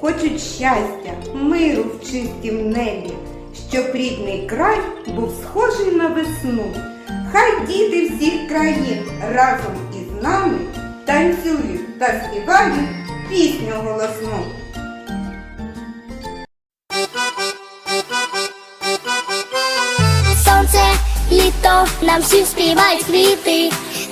хочуть щастя, миру в чистім небі, щоб рідний край був схожий на весну. Хай діти всіх країн разом із нами танцюють та співають пісню голосну. Сонце, літо, нам всім співають квіти.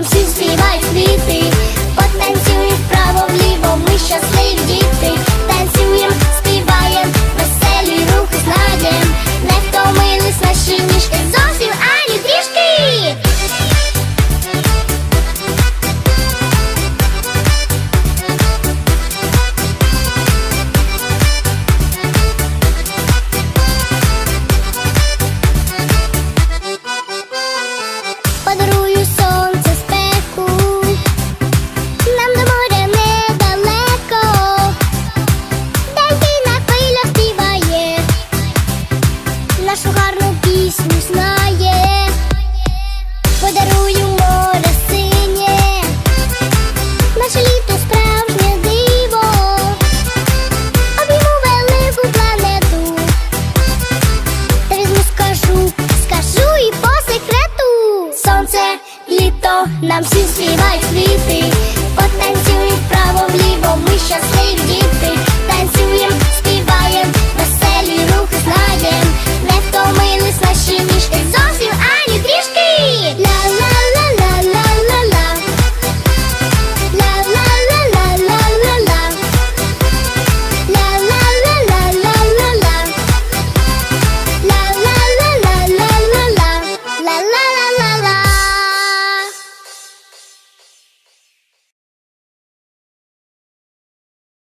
Літо, нам нам всім співають квіти потанцюють вправо вліво, ми щасливі